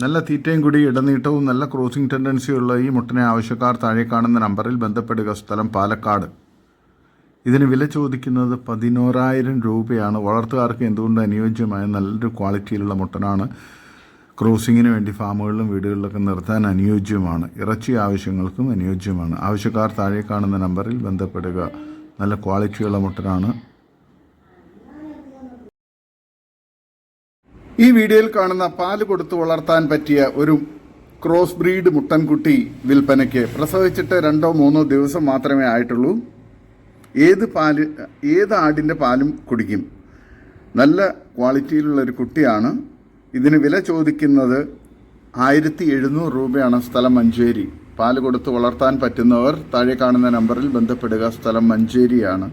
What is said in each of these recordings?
നല്ല തീറ്റയും കൂടി ഇടനീട്ടവും നല്ല ക്രോസിംഗ് ടെൻഡൻസിയുള്ള ഈ മുട്ടനെ ആവശ്യക്കാർ താഴെ കാണുന്ന നമ്പറിൽ ബന്ധപ്പെടുക. സ്ഥലം പാലക്കാട്. ഇതിന് വില ചോദിക്കുന്നത് പതിനോരായിരം രൂപയാണ്. വളർത്തുകാർക്ക് എന്തുകൊണ്ട് അനുയോജ്യമായ നല്ലൊരു ക്വാളിറ്റിയിലുള്ള മുട്ടനാണ്? ക്രോസിങ്ങിന് വേണ്ടി ഫാമുകളിലും വീടുകളിലൊക്കെ നിർത്താൻ അനുയോജ്യമാണ്. ഇറച്ചി ആവശ്യങ്ങൾക്കും അനുയോജ്യമാണ്. ആവശ്യക്കാർ താഴെ കാണുന്ന നമ്പറിൽ ബന്ധപ്പെടുക. നല്ല ക്വാളിറ്റിയുള്ള മുട്ടനാണ്. ഈ വീഡിയോയിൽ കാണുന്ന പാൽ കൊടുത്തു വളർത്താൻ പറ്റിയ ഒരു ക്രോസ് ബ്രീഡ് മുട്ടൻകുട്ടി വിൽപ്പനയ്ക്ക് പ്രസവിച്ചിട്ട് രണ്ടോ മൂന്നോ ദിവസം മാത്രമേ ആയിട്ടുള്ളൂ. ഏത് പാൽ ഏത് ആടിന്റെ പാലും കുടിക്കും? നല്ല ക്വാളിറ്റിയിലുള്ള ഒരു കുട്ടിയാണ്. ഇതിന് വില ചോദിക്കുന്നത് ആയിരത്തി എഴുന്നൂറ് രൂപയാണ് സ്ഥലം മഞ്ചേരി. പാൽ കൊടുത്ത് വളർത്താൻ പറ്റുന്നവർ താഴെ കാണുന്ന നമ്പറിൽ ബന്ധപ്പെടുക. സ്ഥലം മഞ്ചേരിയാണ്.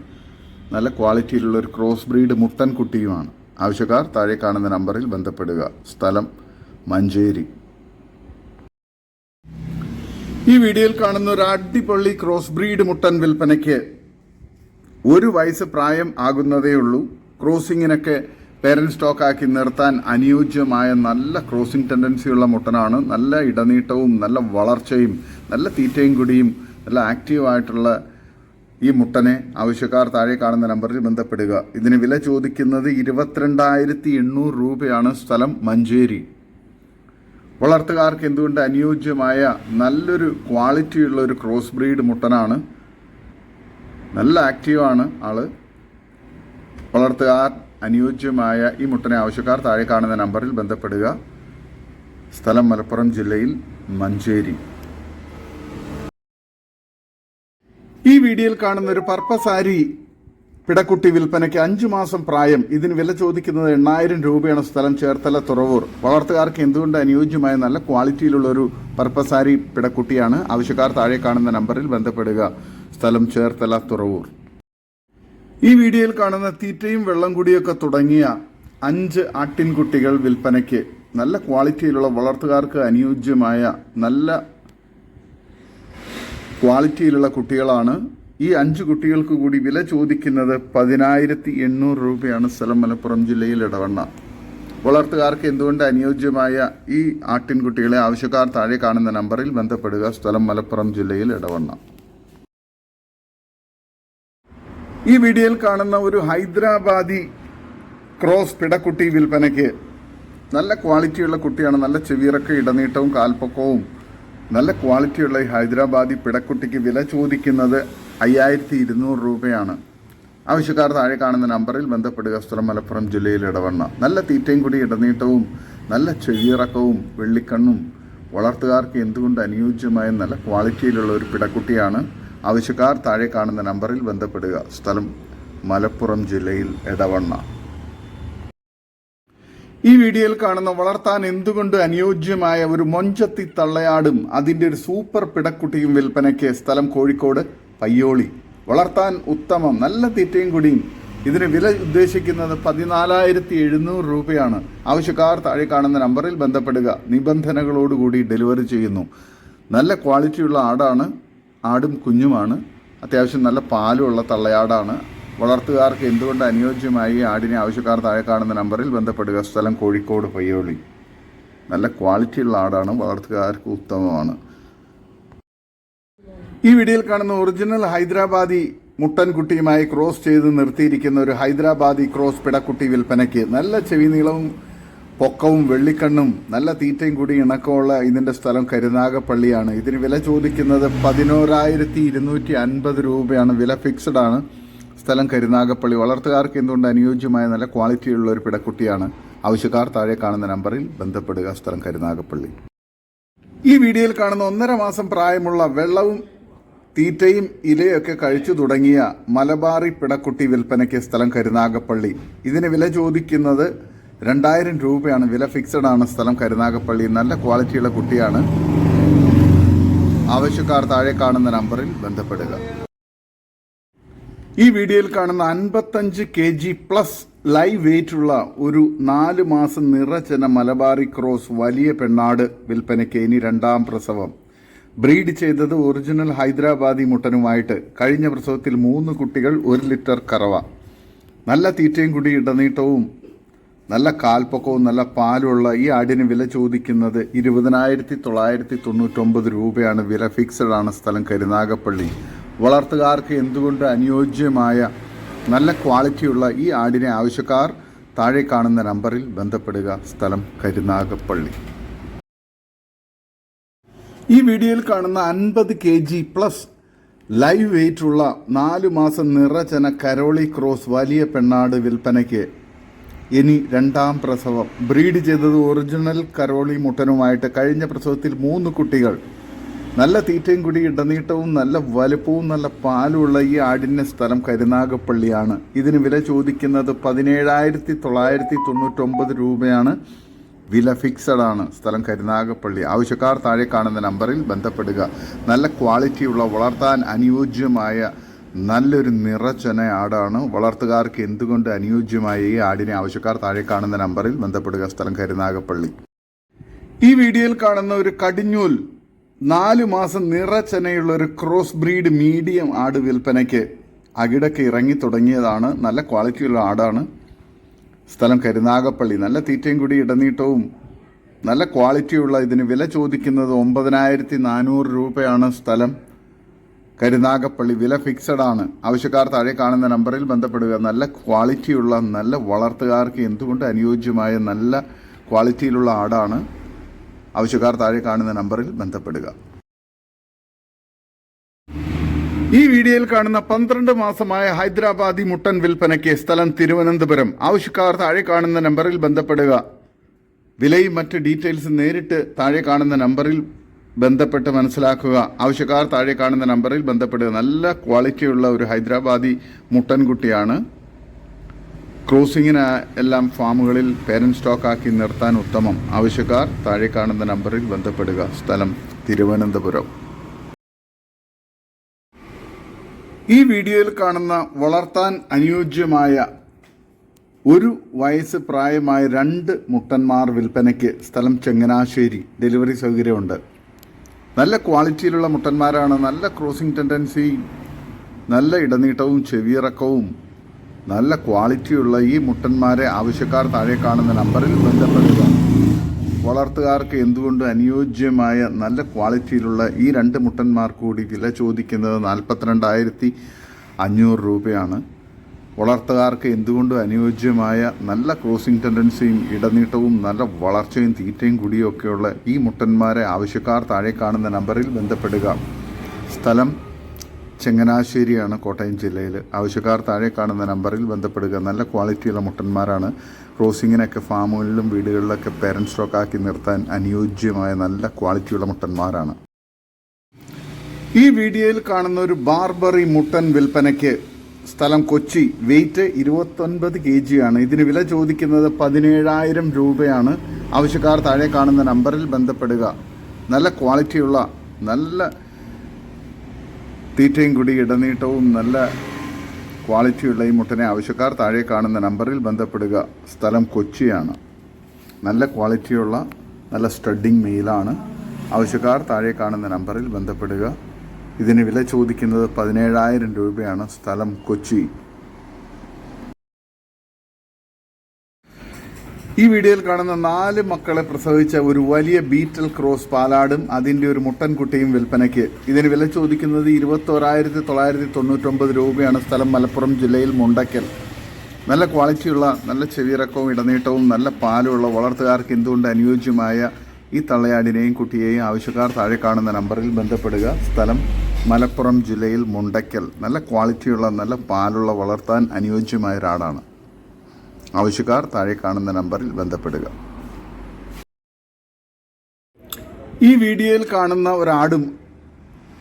നല്ല ക്വാളിറ്റിയിലുള്ള ഒരു ക്രോസ് ബ്രീഡ് മുട്ടൻ കുട്ടിയുമാണ് ആവശ്യക്കാർ താഴെ കാണുന്ന നമ്പറിൽ ബന്ധപ്പെടുക. സ്ഥലം മഞ്ചേരി. ഈ വീഡിയോയിൽ കാണുന്ന ഒരു അടിപൊളി ക്രോസ് ബ്രീഡ് മുട്ടൻ വിൽപ്പനയ്ക്ക് ഒരു വയസ്സ് പ്രായം ആകുന്നതേ ഉള്ളൂ. ക്രോസിങ്ങിനൊക്കെ പേരന്റ് സ്റ്റോക്കാക്കി നിർത്താൻ അനുയോജ്യമായ നല്ല ക്രോസിംഗ് ടെൻഡൻസിയുള്ള മുട്ടനാണ്. നല്ല ഇടനീട്ടവും നല്ല വളർച്ചയും നല്ല തീറ്റയും കുടിയും നല്ല ആക്റ്റീവായിട്ടുള്ള ഈ മുട്ടനെ ആവശ്യക്കാർ താഴെ കാണുന്ന നമ്പറിൽ ബന്ധപ്പെടുക. ഇതിന് വില ചോദിക്കുന്നത് ഇരുപത്തിരണ്ടായിരത്തി എണ്ണൂറ് രൂപയാണ് സ്ഥലം മഞ്ചേരി. വളർത്തുകാർക്ക് എന്തുകൊണ്ട് അനുയോജ്യമായ നല്ലൊരു ക്വാളിറ്റിയുള്ള ഒരു ക്രോസ് ബ്രീഡ് മുട്ടനാണ്? നല്ല ആക്റ്റീവാണ് ആൾ. വളർത്തുകാർ അനുയോജ്യമായ ഈ മുട്ടനെ ആവശ്യക്കാർ താഴെ കാണുന്ന നമ്പറിൽ ബന്ധപ്പെടുക. സ്ഥലം മലപ്പുറം ജില്ലയിൽ മഞ്ചേരി. ഈ വീഡിയോയിൽ കാണുന്ന ഒരു പർപ്പസാരി പിടക്കുട്ടി വിൽപ്പനയ്ക്ക് അഞ്ചു മാസം പ്രായം. ഇതിന് വില ചോദിക്കുന്നത് എണ്ണായിരം രൂപയാണ് സ്ഥലം ചേർത്തല തുറവൂർ. വളർത്തുകാർക്ക് എന്തുകൊണ്ട് അനുയോജ്യമായ നല്ല ക്വാളിറ്റിയിലുള്ള ഒരു പർപ്പസാരി പിടക്കുട്ടിയാണ്? ആവശ്യക്കാർ താഴെ കാണുന്ന നമ്പറിൽ ബന്ധപ്പെടുക. സ്ഥലം ചേർത്തല തുറവൂർ. ഈ വീഡിയോയിൽ കാണുന്ന തീറ്റയും വെള്ളം കൂടിയൊക്കെ തുടങ്ങിയ അഞ്ച് ആട്ടിൻകുട്ടികൾ വിൽപ്പനയ്ക്ക് നല്ല ക്വാളിറ്റിയിലുള്ള വളർത്തുകാർക്ക് അനുയോജ്യമായ നല്ല ക്വാളിറ്റിയിലുള്ള കുട്ടികളാണ്. ഈ അഞ്ച് കുട്ടികൾക്ക് കൂടി വില ചോദിക്കുന്നത് പതിനായിരത്തി എണ്ണൂറ് രൂപയാണ് സ്ഥലം മലപ്പുറം ജില്ലയിൽ ഇടവണ്ണ. വളർത്തുകാർക്ക് എന്തുകൊണ്ട് അനുയോജ്യമായ ഈ ആട്ടിൻകുട്ടികളെ ആവശ്യക്കാർ താഴെ കാണുന്ന നമ്പറിൽ ബന്ധപ്പെടുക? സ്ഥലം മലപ്പുറം ജില്ലയിൽ ഇടവണ്ണ. ഈ വീഡിയോയിൽ കാണുന്ന ഒരു ഹൈദരാബാദി ക്രോസ് പിടക്കുട്ടി വിൽപ്പനയ്ക്ക് നല്ല ക്വാളിറ്റിയുള്ള കുട്ടിയാണ്. നല്ല ചെവിയിറക്ക ഇടനീട്ടവും കാൽപ്പൊക്കവും നല്ല ക്വാളിറ്റിയുള്ള ഈ ഹൈദരാബാദി പിടക്കുട്ടിക്ക് വില ചോദിക്കുന്നത് അയ്യായിരത്തി ഇരുന്നൂറ് രൂപയാണ്. ആവശ്യക്കാർ താഴെ കാണുന്ന നമ്പറിൽ ബന്ധപ്പെടുക. സ്ഥലം മലപ്പുറം ജില്ലയിൽ ഇടവണ്ണ. നല്ല തീറ്റയും കൂടി ഇടനീട്ടവും നല്ല ചെവിയിറക്കവും വെള്ളിക്കണ്ണും വളർത്തുകാർക്ക് എന്തുകൊണ്ട് അനുയോജ്യമായ നല്ല ക്വാളിറ്റിയിലുള്ള ഒരു പിടക്കുട്ടിയാണ്? ആവശ്യക്കാർ താഴെ കാണുന്ന നമ്പറിൽ ബന്ധപ്പെടുക. സ്ഥലം മലപ്പുറം ജില്ലയിൽ എടവണ്ണ ഈ വീഡിയോയിൽ കാണുന്ന വളർത്താൻ എന്തുകൊണ്ട് അനുയോജ്യമായ ഒരു മൊഞ്ചത്തി തള്ളയാടും അതിന്റെ ഒരു സൂപ്പർ പിടക്കുട്ടിയും വിൽപ്പനയ്ക്ക് സ്ഥലം കോഴിക്കോട് പയ്യോളി. വളർത്താൻ ഉത്തമം നല്ല തീറ്റയും കുടിയും. ഇതിന് വില ഉദ്ദേശിക്കുന്നത് പതിനാലായിരത്തി എഴുന്നൂറ് രൂപയാണ്. ആവശ്യക്കാർ താഴെ കാണുന്ന നമ്പറിൽ ബന്ധപ്പെടുക. നിബന്ധനകളോടുകൂടി ഡെലിവറി ചെയ്യുന്നു. നല്ല ക്വാളിറ്റിയുള്ള ആടാണ്. ആടും കുഞ്ഞുമാണ്. അത്യാവശ്യം നല്ല പാലുള്ള തള്ളയാടാണ്. വളർത്തുകാർക്ക് എന്തുകൊണ്ട് അനുയോജ്യമായി ആടിനെ ആവശ്യക്കാർ താഴെ കാണുന്ന നമ്പറിൽ ബന്ധപ്പെടുക? സ്ഥലം കോഴിക്കോട് പയ്യോളി. നല്ല ക്വാളിറ്റിയുള്ള ആടാണ്. വളർത്തുകാർക്ക് ഉത്തമമാണ്. ഈ വീഡിയോയിൽ കാണുന്ന ഒറിജിനൽ ഹൈദരാബാദി മുട്ടൻകുട്ടിയുമായി ക്രോസ് ചെയ്ത് നിർത്തിയിരിക്കുന്ന ഒരു ഹൈദരാബാദി ക്രോസ് പിടക്കുട്ടി വിൽപ്പനയ്ക്ക് നല്ല ചെവി നീളവും പൊക്കവും വെള്ളിക്കണ്ണും നല്ല തീറ്റയും കൂടി ഇണക്കമുള്ള ഇതിന്റെ സ്ഥലം കരുനാഗപ്പള്ളിയാണ്. ഇതിന് വില ചോദിക്കുന്നത് പതിനോരായിരത്തി ഇരുന്നൂറ്റി അൻപത് രൂപയാണ്. വില ഫിക്സഡ് ആണ്. സ്ഥലം കരുനാഗപ്പള്ളി വളർത്തുകാർക്ക് എന്തുകൊണ്ട് അനുയോജ്യമായ നല്ല ക്വാളിറ്റിയുള്ള ഒരു പിടക്കുട്ടിയാണ് ആവശ്യക്കാർ താഴെ കാണുന്ന നമ്പറിൽ ബന്ധപ്പെടുക സ്ഥലം കരുനാഗപ്പള്ളി. ഈ വീഡിയോയിൽ കാണുന്ന ഒന്നര മാസം പ്രായമുള്ള വെള്ളവും തീറ്റയും ഇലയൊക്കെ കഴിച്ചു തുടങ്ങിയ മലബാറി പിടക്കുട്ടി വിൽപ്പനയ്ക്ക് സ്ഥലം കരുനാഗപ്പള്ളി. ഇതിന് വില ചോദിക്കുന്നത് രണ്ടായിരം രൂപയാണ്. വില ഫിക്സഡ് ആണ്. സ്ഥലം കരുനാഗപ്പള്ളി നല്ല ക്വാളിറ്റിയുള്ള കുട്ടിയാണ്. ആവശ്യക്കാർ താഴെ കാണുന്ന നമ്പറിൽ ബന്ധപ്പെടുക. ഈ വീഡിയോയിൽ കാണുന്ന അൻപത്തഞ്ച് K G plus live weight ഉള്ള ഒരു നാല് മാസം നിറചന മലബാറി ക്രോസ് വലിയ പെണ്ണാട് വിൽപ്പനയ്ക്ക് ഇനി രണ്ടാം പ്രസവം. ബ്രീഡ് ചെയ്തത് ഒറിജിനൽ ഹൈദരാബാദി മുട്ടനുമായിട്ട് കഴിഞ്ഞ പ്രസവത്തിൽ മൂന്ന് കുട്ടികൾ ഒരു ലിറ്റർ കറവ. നല്ല തീറ്റയും കൂടി ഇടനീട്ടവും നല്ല കാൽപ്പൊക്കവും നല്ല പാലുള്ള ഈ ആടിന് വില ചോദിക്കുന്നത് ഇരുപതിനായിരത്തി തൊള്ളായിരത്തി തൊണ്ണൂറ്റൊമ്പത് രൂപയാണ്. വില ഫിക്സഡ് ആണ് സ്ഥലം കരുനാഗപ്പള്ളി. വളർത്തുകാർക്ക് എന്തുകൊണ്ട് അനുയോജ്യമായ നല്ല ക്വാളിറ്റിയുള്ള ഈ ആടിനെ ആവശ്യക്കാർ താഴെ കാണുന്ന നമ്പറിൽ ബന്ധപ്പെടുക? സ്ഥലം കരുനാഗപ്പള്ളി. ഈ വീഡിയോയിൽ കാണുന്ന അൻപത് K G plus live weight ഉള്ള നാലു മാസം നിറചന കരോളി ക്രോസ് വലിയ പെണ്ണാട് വിൽപ്പനയ്ക്ക് ഇനി രണ്ടാം പ്രസവം. ബ്രീഡ് ചെയ്തത് ഒറിജിനൽ കരോളി മുട്ടനുമായിട്ട് കഴിഞ്ഞ പ്രസവത്തിൽ മൂന്ന് കുട്ടികൾ നല്ല തീറ്റയും കൂടി ഇടനീട്ടവും നല്ല വലുപ്പവും നല്ല പാലുമുള്ള ഈ ആടിന്റെ സ്ഥലം കരുനാഗപ്പള്ളിയാണ്. ഇതിന് വില ചോദിക്കുന്നത് പതിനേഴായിരത്തി തൊള്ളായിരത്തി തൊണ്ണൂറ്റൊമ്പത് രൂപയാണ്. വില ഫിക്സഡ് ആണ് സ്ഥലം കരുനാഗപ്പള്ളി. ആവശ്യക്കാർ താഴെ കാണുന്ന നമ്പറിൽ ബന്ധപ്പെടുക. നല്ല ക്വാളിറ്റിയുള്ള വളർത്താൻ അനുയോജ്യമായ നല്ലൊരു നിറച്ചന ആടാണ്. വളർത്തുകാർക്ക് എന്തുകൊണ്ട് അനുയോജ്യമായ ഈ ആടിനെ ആവശ്യക്കാർ താഴെ കാണുന്ന നമ്പറിൽ ബന്ധപ്പെടുക സ്ഥലം കരുനാഗപ്പള്ളി. ഈ വീഡിയോയിൽ കാണുന്ന ഒരു കടിഞ്ഞൂൽ നാല് മാസം നിറച്ചനയുള്ള ഒരു ക്രോസ് ബ്രീഡ് മീഡിയം ആട് വിൽപ്പനയ്ക്ക് അകിടൊക്കെ ഇറങ്ങി തുടങ്ങിയതാണ്. നല്ല ക്വാളിറ്റിയുള്ള ആടാണ്. സ്ഥലം കരുനാഗപ്പള്ളി. നല്ല തീറ്റയും കൂടി ഇടനീട്ടവും നല്ല ക്വാളിറ്റിയുള്ള ഇതിന് വില ചോദിക്കുന്നത് ഒമ്പതിനായിരത്തി നാനൂറ് രൂപയാണ് സ്ഥലം. കരുനാഗപ്പള്ളി വില ഫിക്സഡ് ആണ്. ആവശ്യക്കാർ താഴെ കാണുന്ന നമ്പറിൽ ബന്ധപ്പെടുക. നല്ല ക്വാളിറ്റിയുള്ള നല്ല വളർത്തുകാർക്ക് എന്തുകൊണ്ട് അനുയോജ്യമായ നല്ല ക്വാളിറ്റിയിലുള്ള ആടാണ്. ആവശ്യക്കാർ താഴെ കാണുന്ന നമ്പറിൽ ബന്ധപ്പെടുക. ഈ വീഡിയോയിൽ കാണുന്ന പന്ത്രണ്ട് മാസമായ ഹൈദരാബാദി മുട്ടൻ വിൽപ്പനയ്ക്ക് സ്ഥലം തിരുവനന്തപുരം. ആവശ്യക്കാർ താഴെ കാണുന്ന നമ്പറിൽ ബന്ധപ്പെടുക. വിലയും മറ്റ് ഡീറ്റെയിൽസ് നേരിട്ട് താഴെ കാണുന്ന നമ്പറിൽ ബന്ധപ്പെട്ട് മനസ്സിലാക്കുക. ആവശ്യക്കാർ താഴെ കാണുന്ന നമ്പറിൽ ബന്ധപ്പെടുക. നല്ല ക്വാളിറ്റിയുള്ള ഒരു ഹൈദരാബാദി മുട്ടൻകുട്ടിയാണ് ക്രോസിങ്ങിന് എല്ലാം ഫാമുകളിൽ പേരന്റ് സ്റ്റോക്കാക്കി നിർത്താൻ ഉത്തമം. ആവശ്യക്കാർ താഴെ കാണുന്ന നമ്പറിൽ ബന്ധപ്പെടുക. സ്ഥലം തിരുവനന്തപുരം. ഈ വീഡിയോയിൽ കാണുന്ന വളർത്താൻ അനുയോജ്യമായ ഒരു വയസ്സ് പ്രായമായ രണ്ട് മുട്ടന്മാർ വിൽപ്പനയ്ക്ക് സ്ഥലം ചങ്ങനാശ്ശേരി ഡെലിവറി സൗകര്യമുണ്ട്. നല്ല ക്വാളിറ്റിയിലുള്ള മുട്ടന്മാരാണ്. നല്ല ക്രോസിംഗ് ടെൻഡൻസി നല്ല ഇടനീട്ടവും ചെവിയിറക്കവും നല്ല ക്വാളിറ്റിയുള്ള ഈ മുട്ടന്മാരെ ആവശ്യക്കാർ താഴെ കാണുന്ന നമ്പറിൽ ബന്ധപ്പെടുക. വളർത്തുകാർക്ക് എന്തുകൊണ്ട് അനുയോജ്യമായ നല്ല ക്വാളിറ്റിയിലുള്ള ഈ രണ്ട് മുട്ടന്മാർ കൂടി വില ചോദിക്കുന്നത് നാൽപ്പത്തിരണ്ടായിരത്തി അഞ്ഞൂറ് രൂപയാണ്. വളർത്തുകാർക്ക് എന്തുകൊണ്ട് അനുയോജ്യമായ നല്ല ക്രോസിംഗ് ടെൻഡൻസിയും ഇടനീട്ടവും നല്ല വളർച്ചയും തീറ്റയും കൂടിയൊക്കെയുള്ള ഈ മുട്ടന്മാരെ ആവശ്യക്കാർ താഴെ കാണുന്ന നമ്പറിൽ ബന്ധപ്പെടുക. സ്ഥലം ചങ്ങനാശ്ശേരിയാണ് കോട്ടയം ജില്ലയിൽ. ആവശ്യക്കാർ താഴെ കാണുന്ന നമ്പറിൽ ബന്ധപ്പെടുക. നല്ല ക്വാളിറ്റിയുള്ള മുട്ടന്മാരാണ്. ക്രോസിങ്ങിനൊക്കെ ഫാമുകളിലും വീടുകളിലൊക്കെ പേരന്റ് സ്റ്റോക്കാക്കി നിർത്താൻ അനുയോജ്യമായ നല്ല ക്വാളിറ്റിയുള്ള മുട്ടന്മാരാണ്. ഈ വീഡിയോയിൽ കാണുന്ന ഒരു ബാർബറി മുട്ടൻ വിൽപ്പനയ്ക്ക് സ്ഥലം കൊച്ചി. വെയിറ്റ് ഇരുപത്തൊൻപത് കെ ജി ആണ്. ഇതിന് വില ചോദിക്കുന്നത് പതിനേഴായിരം രൂപയാണ്. ആവശ്യക്കാർ താഴെ കാണുന്ന നമ്പറിൽ ബന്ധപ്പെടുക. നല്ല ക്വാളിറ്റിയുള്ള നല്ല തീറ്റയും കൂടി ഇടനീട്ടവും നല്ല ക്വാളിറ്റിയുള്ള ഈ മുട്ടനെ ആവശ്യക്കാർ താഴെ കാണുന്ന നമ്പറിൽ ബന്ധപ്പെടുക. സ്ഥലം കൊച്ചിയാണ്. നല്ല ക്വാളിറ്റിയുള്ള നല്ല സ്റ്റഡിങ് മെയിലാണ് ആവശ്യക്കാർ താഴെ കാണുന്ന നമ്പറിൽ ബന്ധപ്പെടുക. ഇതിന് വില ചോദിക്കുന്നത് പതിനേഴായിരം രൂപയാണ്. സ്ഥലം കൊച്ചി. ഈ വീഡിയോയിൽ കാണുന്ന നാല് മക്കളെ പ്രസവിച്ച ഒരു വലിയ ബീറ്റൽ ക്രോസ് പാലാടും അതിന്റെ ഒരു മുട്ടൻകുട്ടിയും വിൽപ്പനയ്ക്ക്. ഇതിന് വില ചോദിക്കുന്നത് ഇരുപത്തോരായിരത്തി തൊള്ളായിരത്തി തൊണ്ണൂറ്റൊമ്പത് രൂപയാണ് സ്ഥലം മലപ്പുറം ജില്ലയിൽ മുണ്ടക്കൽ. നല്ല ക്വാളിറ്റിയുള്ള നല്ല ചെവിയിറക്കവും ഇടനീട്ടവും നല്ല പാലുമുള്ള വളർത്തുകാർക്ക് എന്തുകൊണ്ട് അനുയോജ്യമായ ഈ തള്ളയാടിനെയും കുട്ടിയെയും ആവശ്യക്കാർ താഴെ കാണുന്ന നമ്പറിൽ ബന്ധപ്പെടുക. സ്ഥലം മലപ്പുറം ജില്ലയിൽ മുണ്ടക്കൽ. നല്ല ക്വാളിറ്റിയുള്ള നല്ല പാലുള്ള വളർത്താൻ അനുയോജ്യമായ ഒരാടാണ് ആവശ്യക്കാർ താഴെ കാണുന്ന നമ്പറിൽ ബന്ധപ്പെടുക. ഈ വീഡിയോയിൽ കാണുന്ന ഒരാടും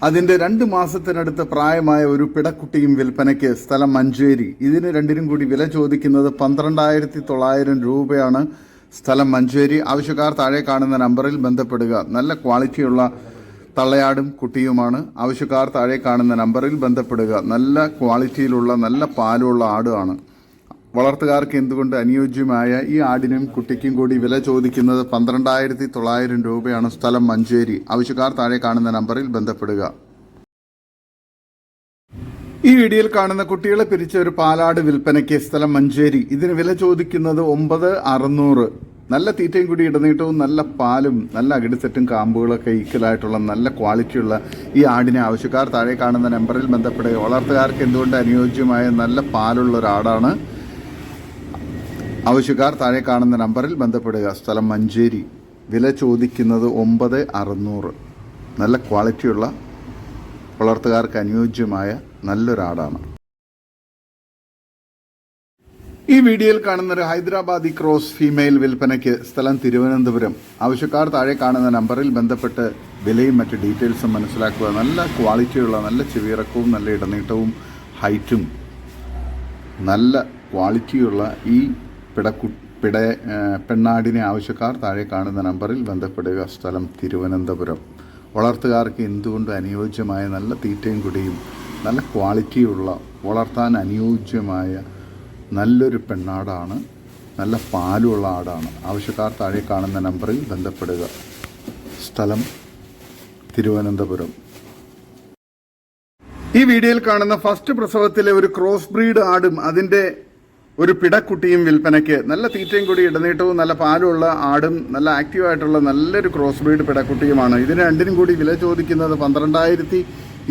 അതിന്റെ രണ്ട് മാസത്തിനടുത്ത് പ്രായമായ ഒരു പിടക്കുട്ടിയും വിൽപ്പനയ്ക്ക് സ്ഥലം മഞ്ചേരി. ഇതിന് രണ്ടിനും കൂടി വില ചോദിക്കുന്നത് പന്ത്രണ്ടായിരത്തി തൊള്ളായിരം രൂപയാണ്. സ്ഥലം മഞ്ചേരി. ആവശ്യക്കാർ താഴെ കാണുന്ന നമ്പറിൽ ബന്ധപ്പെടുക. നല്ല ക്വാളിറ്റിയുള്ള തള്ളയാടും കുട്ടിയുമാണ്. ആവശ്യക്കാർ താഴെ കാണുന്ന നമ്പറിൽ ബന്ധപ്പെടുക. നല്ല ക്വാളിറ്റിയിലുള്ള നല്ല പാലുള്ള ആടുമാണ് വളർത്തുകാർക്ക് എന്തുകൊണ്ട് അനുയോജ്യമായ ഈ ആടിനും കുട്ടിക്കും കൂടി വില ചോദിക്കുന്നത് പന്ത്രണ്ടായിരത്തി തൊള്ളായിരം രൂപയാണ് സ്ഥലം മഞ്ചേരി. ആവശ്യക്കാർ താഴെ കാണുന്ന നമ്പറിൽ ബന്ധപ്പെടുക. ഈ വീഡിയോയിൽ കാണുന്ന കുട്ടികളെ പിരിച്ച ഒരു പാലാട് വിൽപ്പനയ്ക്ക് സ്ഥലം മഞ്ചേരി. ഇതിന് വില ചോദിക്കുന്നത് ഒമ്പത് അറുന്നൂറ്. നല്ല തീറ്റയും കൂടി ഇടനീട്ടവും നല്ല പാലും നല്ല അകിടിസെറ്റും കാമ്പുകളൊക്കെ ഈക്വലായിട്ടുള്ള നല്ല ക്വാളിറ്റിയുള്ള ഈ ആടിനെ ആവശ്യക്കാർ താഴെ കാണുന്ന നമ്പറിൽ ബന്ധപ്പെടുക. വളർത്തുകാർക്ക് എന്തുകൊണ്ട് അനുയോജ്യമായ നല്ല പാലുള്ള ഒരു ആടാണ് ആവശ്യക്കാർ താഴെ കാണുന്ന നമ്പറിൽ ബന്ധപ്പെടുക. സ്ഥലം മഞ്ചേരി. വില ചോദിക്കുന്നത് ഒമ്പത് അറുന്നൂറ്. നല്ല ക്വാളിറ്റിയുള്ള വളർത്തുകാർക്ക് അനുയോജ്യമായ നല്ലൊരാടാണ്. ഈ വീഡിയോയിൽ കാണുന്ന ഒരു ഹൈദരാബാദി ക്രോസ് ഫീമെയിൽ വിൽപ്പനയ്ക്ക് സ്ഥലം തിരുവനന്തപുരം. ആവശ്യക്കാർ താഴെ കാണുന്ന നമ്പറിൽ ബന്ധപ്പെട്ട് വിലയും മറ്റ് ഡീറ്റെയിൽസും മനസ്സിലാക്കുക. നല്ല ക്വാളിറ്റിയുള്ള നല്ല ചെവിയിറക്കവും നല്ല ഇടനീട്ടവും ഹൈറ്റും നല്ല ക്വാളിറ്റിയുള്ള ഈ പിടക്കു പിട പെണ്ണാടിനെ ആവശ്യക്കാർ താഴെ കാണുന്ന നമ്പറിൽ ബന്ധപ്പെടുക. സ്ഥലം തിരുവനന്തപുരം. വളർത്തുകാർക്ക് എന്തുകൊണ്ട് അനുയോജ്യമായ നല്ല തീറ്റയും കുടിയും നല്ല ക്വാളിറ്റിയുള്ള വളർത്താൻ അനുയോജ്യമായ നല്ലൊരു പെണ്ണാടാണ് നല്ല പാലുള്ള ആടാണ്. ആവശ്യക്കാർ താഴെ കാണുന്ന നമ്പറിൽ ബന്ധപ്പെടുക. സ്ഥലം തിരുവനന്തപുരം. ഈ വീഡിയോയിൽ കാണുന്ന ഫസ്റ്റ് പ്രസവത്തിലെ ഒരു ക്രോസ് ബ്രീഡ് ആടും അതിന്റെ ഒരു പിടക്കുട്ടിയും വിൽപ്പനയ്ക്ക് നല്ല തീറ്റയും കൂടി ഇടനീട്ടവും നല്ല പാലുള്ള ആടും നല്ല ആക്റ്റീവായിട്ടുള്ള നല്ലൊരു ക്രോസ് ബ്രീഡ് പിടക്കുട്ടിയുമാണ്. ഇതിന് രണ്ടിനും കൂടി വില ചോദിക്കുന്നത് പന്ത്രണ്ടായിരത്തി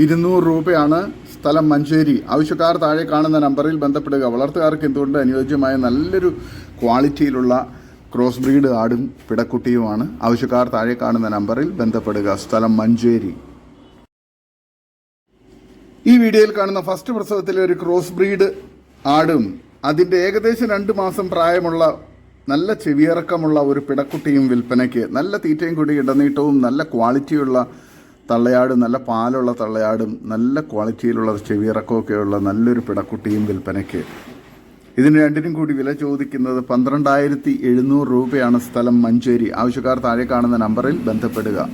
ഇരുന്നൂറ് രൂപയാണ്. സ്ഥലം മഞ്ചേരി. ആവശ്യക്കാർ താഴെ കാണുന്ന നമ്പറിൽ ബന്ധപ്പെടുക. വളർത്തുകാർക്ക് എന്തുകൊണ്ട് അനുയോജ്യമായ നല്ലൊരു ക്വാളിറ്റിയിലുള്ള ക്രോസ് ബ്രീഡ് ആടും പിടക്കുട്ടിയുമാണ്. ആവശ്യക്കാർ താഴെ കാണുന്ന നമ്പറിൽ ബന്ധപ്പെടുക. സ്ഥലം മഞ്ചേരി. ഈ വീഡിയോയിൽ കാണുന്ന ഫസ്റ്റ് പ്രസവത്തിലെ ഒരു ക്രോസ് ബ്രീഡ് ആടും അതിന്റെ ഏകദേശം രണ്ട് മാസം പ്രായമുള്ള നല്ല ചെവിയിറക്കമുള്ള ഒരു പിടക്കുട്ടിയും വിൽപ്പനയ്ക്ക് നല്ല തീറ്റയും കൂടി ഇടനീട്ടവും നല്ല ക്വാളിറ്റിയുള്ള തള്ളയാടും നല്ല പാലുള്ള തള്ളയാടും നല്ല ക്വാളിറ്റിയിലുള്ള ചെവിയിറക്കമൊക്കെയുള്ള നല്ലൊരു പിടക്കുട്ടിയും വിൽപ്പനയ്ക്ക്. ഇതിന് രണ്ടിനും കൂടി വില ചോദിക്കുന്നത് പന്ത്രണ്ടായിരത്തി എഴുന്നൂറ് രൂപയാണ് സ്ഥലം മഞ്ചേരി. ആവശ്യക്കാർ താഴെ കാണുന്ന നമ്പറിൽ ബന്ധപ്പെടുക.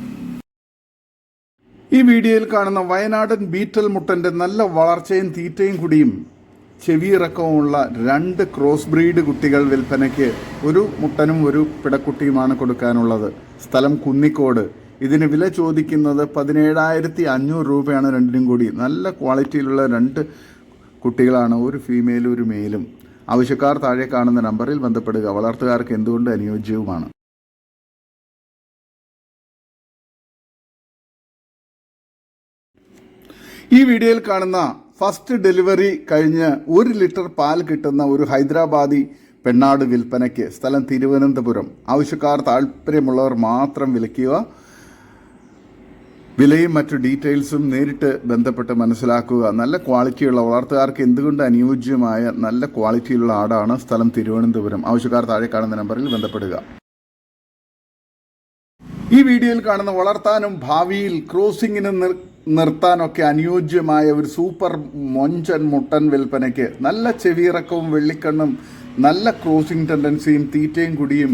ഈ വീഡിയോയിൽ കാണുന്ന വയനാടൻ ബീറ്റൽ മുട്ടന്റെ നല്ല വളർച്ചയും തീറ്റയും കുടിയും ചെവിയിറക്കവുമുള്ള രണ്ട് ക്രോസ് ബ്രീഡ് കുട്ടികൾ വിൽപ്പനയ്ക്ക് ഒരു മുട്ടനും ഒരു പിടക്കുട്ടിയുമാണ് കൊടുക്കാനുള്ളത്. സ്ഥലം കുന്നിക്കോട്. ഇതിന് വില ചോദിക്കുന്നത് പതിനേഴായിരത്തി അഞ്ഞൂറ് രൂപയാണ് രണ്ടിനും കൂടി. നല്ല ക്വാളിറ്റിയിലുള്ള രണ്ട് കുട്ടികളാണ് ഒരു ഫീമെയിലും ഒരു മെയിലും. ആവശ്യക്കാർ താഴെ കാണുന്ന നമ്പറിൽ ബന്ധപ്പെടുക. വളർത്തുകാർക്ക് എന്തുകൊണ്ട് അനുയോജ്യവുമാണ്? ഈ വീഡിയോയിൽ കാണുന്ന ഫസ്റ്റ് ഡെലിവറി കഴിഞ്ഞ് ഒരു ലിറ്റർ പാൽ കിട്ടുന്ന ഒരു ഹൈദരാബാദി പെണ്ണാട് വിൽപ്പനയ്ക്ക് സ്ഥലം തിരുവനന്തപുരം. ആവശ്യക്കാർ താല്പര്യമുള്ളവർ മാത്രം വിളിക്കുക വിലയും മറ്റു ഡീറ്റെയിൽസും നേരിട്ട് ബന്ധപ്പെട്ട് മനസ്സിലാക്കുക. നല്ല ക്വാളിറ്റിയുള്ള വളർത്തുകാർക്ക് എന്തുകൊണ്ട് അനുയോജ്യമായ നല്ല ക്വാളിറ്റിയുള്ള ആടാണ് സ്ഥലം തിരുവനന്തപുരം? ആവശ്യക്കാർ താഴെ കാണുന്ന നമ്പറിൽ ബന്ധപ്പെടുക. ഈ വീഡിയോയിൽ കാണുന്ന വളർത്താനും ഭാവിയിൽ ക്രോസിങ്ങിന് നിർ- നിർത്താനൊക്കെ അനുയോജ്യമായ ഒരു സൂപ്പർ മൊഞ്ചൻ മുട്ടൻ വിൽപ്പനയ്ക്ക് നല്ല ചെവിയിറക്കവും വെള്ളിക്കണ്ണും നല്ല ക്രോസിംഗ് ടെൻഡൻസിയും തീറ്റയും കുടിയും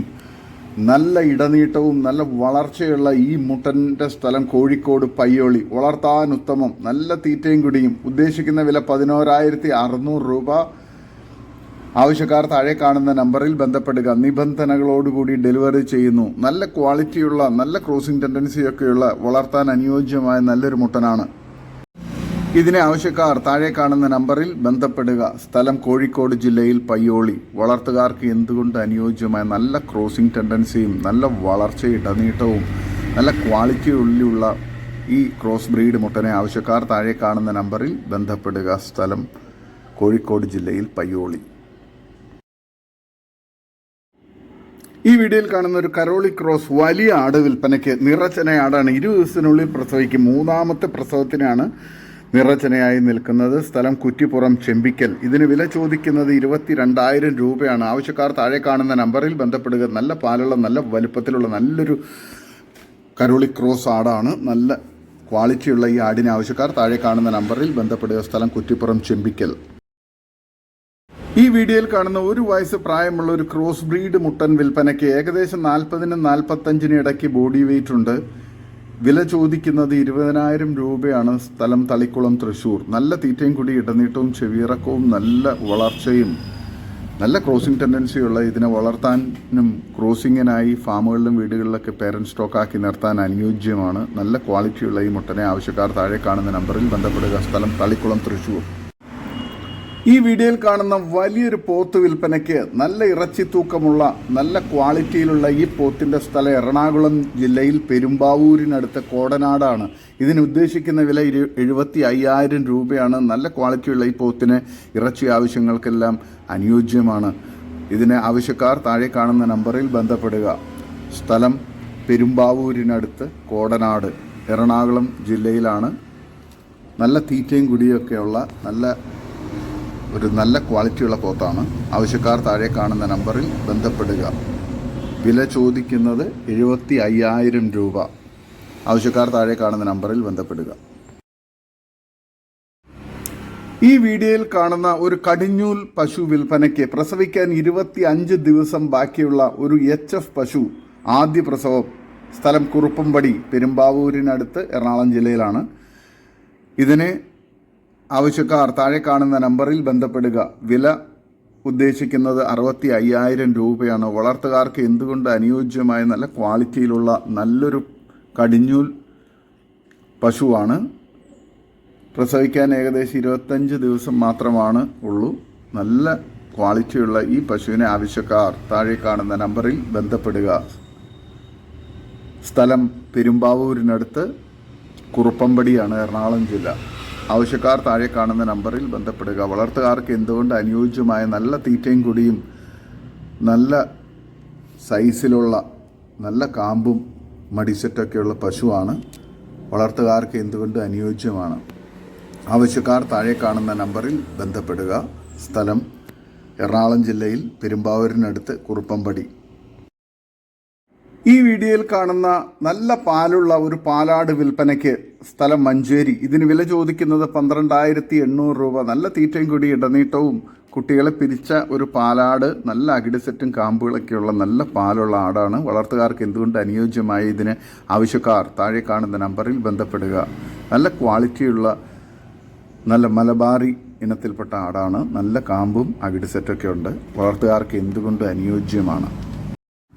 നല്ല ഇടനീട്ടവും നല്ല വളർച്ചയുള്ള ഈ മുട്ടന്റെ സ്ഥലം കോഴിക്കോട് പയ്യോളി. വളർത്താൻ ഉത്തമം നല്ല തീറ്റയും കുടിയും. ഉദ്ദേശിക്കുന്ന വില പതിനോരായിരത്തി അറുന്നൂറ് രൂപ. ആവശ്യക്കാർ താഴെ കാണുന്ന നമ്പറിൽ ബന്ധപ്പെടുക. നിബന്ധനകളോടുകൂടി ഡെലിവറി ചെയ്യുന്നു. നല്ല ക്വാളിറ്റിയുള്ള നല്ല ക്രോസിംഗ് ടെൻഡൻസിയൊക്കെയുള്ള വളർത്താൻ അനുയോജ്യമായ നല്ലൊരു മുട്ടനാണ്. ഇതിനെ ആവശ്യക്കാർ താഴെ കാണുന്ന നമ്പറിൽ ബന്ധപ്പെടുക. സ്ഥലം കോഴിക്കോട് ജില്ലയിൽ പയ്യോളി. വളർത്തുകാർക്ക് എന്തുകൊണ്ട് അനുയോജ്യമായ നല്ല ക്രോസിംഗ് ടെൻഡൻസിയും നല്ല വളർച്ച ഇടനീട്ടവും നല്ല ക്വാളിറ്റിയുള്ള ഈ ക്രോസ് ബ്രീഡ് മുട്ടനെ ആവശ്യക്കാർ താഴെ കാണുന്ന നമ്പറിൽ ബന്ധപ്പെടുക. സ്ഥലം കോഴിക്കോട് ജില്ലയിൽ പയ്യോളി. ഈ വീഡിയോയിൽ കാണുന്ന ഒരു കരോളി ക്രോസ് വലിയ ആട് വിൽപ്പനയ്ക്ക് നിറച്ചന ആടാണ്. ഇരു ദിവസത്തിനുള്ളിൽ പ്രസവിക്കും മൂന്നാമത്തെ പ്രസവത്തിനാണ് നിറച്ചനയായി നിൽക്കുന്നത്. സ്ഥലം കുറ്റിപ്പുറം ചെമ്പിക്കൽ. ഇതിന് വില ചോദിക്കുന്നത് ഇരുപത്തി രണ്ടായിരം രൂപയാണ്. ആവശ്യക്കാർ താഴെ കാണുന്ന നമ്പറിൽ ബന്ധപ്പെടുക. നല്ല പാലുള്ള നല്ല വലുപ്പത്തിലുള്ള നല്ലൊരു കരോളി ക്രോസ് ആടാണ്. നല്ല ക്വാളിറ്റിയുള്ള ഈ ആടിന് ആവശ്യക്കാർ താഴെ കാണുന്ന നമ്പറിൽ ബന്ധപ്പെടുക. സ്ഥലം കുറ്റിപ്പുറം ചെമ്പിക്കൽ. ഈ വീഡിയോയിൽ കാണുന്ന ഒരു വയസ്സ് പ്രായമുള്ള ഒരു ക്രോസ് ബ്രീഡ് മുട്ടൻ വിൽപ്പനയ്ക്ക് ഏകദേശം നാൽപ്പതിനും നാൽപ്പത്തഞ്ചിനും ഇടയ്ക്ക് ബോഡി വെയിറ്റ് ഉണ്ട്. വില ചോദിക്കുന്നത് ഇരുപതിനായിരം രൂപയാണ്. സ്ഥലം തളിക്കുളം തൃശ്ശൂർ നല്ല തീറ്റയും കൂടി ഇടനീട്ടവും ചെവിയിറക്കവും നല്ല വളർച്ചയും നല്ല ക്രോസിംഗ് ടെൻഡൻസിയുള്ള ഇതിനെ വളർത്താനും ക്രോസിങ്ങിനായി ഫാമുകളിലും വീടുകളിലൊക്കെ പേരന്റ് സ്റ്റോക്കാക്കി നിർത്താൻ അനുയോജ്യമാണ്. നല്ല ക്വാളിറ്റിയുള്ള ഈ മുട്ടനെ ആവശ്യക്കാർ താഴെ കാണുന്ന നമ്പറിൽ ബന്ധപ്പെടുക. സ്ഥലം തളിക്കുളം തൃശ്ശൂർ ഈ വീഡിയോയിൽ കാണുന്ന വലിയൊരു പോത്ത് വിൽപ്പനയ്ക്ക് നല്ല ഇറച്ചി തൂക്കമുള്ള നല്ല ക്വാളിറ്റിയിലുള്ള ഈ പോത്തിന്റെ സ്ഥലം എറണാകുളം ജില്ലയിൽ പെരുമ്പാവൂരിനടുത്ത കോടനാടാണ്. ഇതിന് ഉദ്ദേശിക്കുന്ന വില ഇരു എഴുപത്തി അയ്യായിരം രൂപയാണ്. നല്ല ക്വാളിറ്റിയുള്ള ഈ പോത്തിന് ഇറച്ചി ആവശ്യങ്ങൾക്കെല്ലാം അനുയോജ്യമാണ്. ഇതിന് ആവശ്യക്കാർ താഴെ കാണുന്ന നമ്പറിൽ ബന്ധപ്പെടുക. സ്ഥലം പെരുമ്പാവൂരിനടുത്ത് കോടനാട് എറണാകുളം ജില്ലയിലാണ്. നല്ല തീറ്റയും കുടിയൊക്കെയുള്ള നല്ല ഒരു നല്ല ക്വാളിറ്റിയുള്ള പോത്താണ്. ആവശ്യക്കാർ താഴെ കാണുന്ന നമ്പറിൽ ബന്ധപ്പെടുക. വില ചോദിക്കുന്നത് എഴുപത്തി അയ്യായിരം രൂപ. ആവശ്യക്കാർ താഴെ കാണുന്ന നമ്പറിൽ ബന്ധപ്പെടുക. ഈ വീഡിയോയിൽ കാണുന്ന ഒരു കടിഞ്ഞൂൽ പശു വിൽപ്പനയ്ക്ക് പ്രസവിക്കാൻ ഇരുപത്തി അഞ്ച് ദിവസം ബാക്കിയുള്ള ഒരു എച്ച് എഫ് പശു ആദ്യ പ്രസവം സ്ഥലം കുറുപ്പമ്പടി പെരുമ്പാവൂരിനടുത്ത് എറണാകുളം ജില്ലയിലാണ്. ഇതിന് ആവശ്യക്കാർ താഴെ കാണുന്ന നമ്പറിൽ ബന്ധപ്പെടുക. വില ഉദ്ദേശിക്കുന്നത് അറുപത്തി അയ്യായിരം രൂപയാണ്. വളർത്തുകാർക്ക് എന്തുകൊണ്ട് അനുയോജ്യമായ നല്ല ക്വാളിറ്റിയിലുള്ള നല്ലൊരു കടിഞ്ഞൂൽ പശുവാണ്? പ്രസവിക്കാൻ ഏകദേശം ഇരുപത്തഞ്ച് ദിവസം മാത്രമാണ് ഉള്ളൂ. നല്ല ക്വാളിറ്റിയുള്ള ഈ പശുവിനെ ആവശ്യക്കാർ താഴെ കാണുന്ന നമ്പറിൽ ബന്ധപ്പെടുക. സ്ഥലം പെരുമ്പാവൂരിനടുത്ത് കുറുപ്പമ്പടിയാണ് എറണാകുളം ജില്ല. ആവശ്യക്കാർ താഴെ കാണുന്ന നമ്പറിൽ ബന്ധപ്പെടുക. വളർത്തുകാർക്ക് എന്തുകൊണ്ട് അനുയോജ്യമായ നല്ല തീറ്റയും കുടിയും നല്ല സൈസിലുള്ള നല്ല കാമ്പും മടിസെറ്റൊക്കെയുള്ള പശുവാണ് വളർത്തുകാർക്ക് എന്തുകൊണ്ട് അനുയോജ്യമാണ്? ആവശ്യക്കാർ താഴെ കാണുന്ന നമ്പറിൽ ബന്ധപ്പെടുക. സ്ഥലം എറണാകുളം ജില്ലയിൽ പെരുമ്പാവൂരിനടുത്ത് കുറുപ്പമ്പടി. ഈ വീഡിയോയിൽ കാണുന്ന നല്ല പാലുള്ള ഒരു പാലാട് വിൽപ്പനയ്ക്ക് സ്ഥലം മഞ്ചേരി. ഇതിന് വില ചോദിക്കുന്നത് പന്ത്രണ്ടായിരത്തി എണ്ണൂറ് രൂപ. നല്ല തീറ്റയും കൂടി ഇടനീട്ടവും കുട്ടികളെ പിരിച്ച ഒരു പാലാട് നല്ല അകിടിസെറ്റും കാമ്പുകളൊക്കെയുള്ള നല്ല പാലുള്ള ആടാണ്. വളർത്തുകാർക്ക് എന്തുകൊണ്ട് അനുയോജ്യമായ ഇതിന് ആവശ്യക്കാർ താഴെ കാണുന്ന നമ്പറിൽ ബന്ധപ്പെടുക. നല്ല ക്വാളിറ്റിയുള്ള നല്ല മലബാറി ഇനത്തിൽപ്പെട്ട ആടാണ്. നല്ല കാമ്പും അകിടിസെറ്റൊക്കെ ഉണ്ട്. വളർത്തുകാർക്ക് എന്തുകൊണ്ട് അനുയോജ്യമാണ്?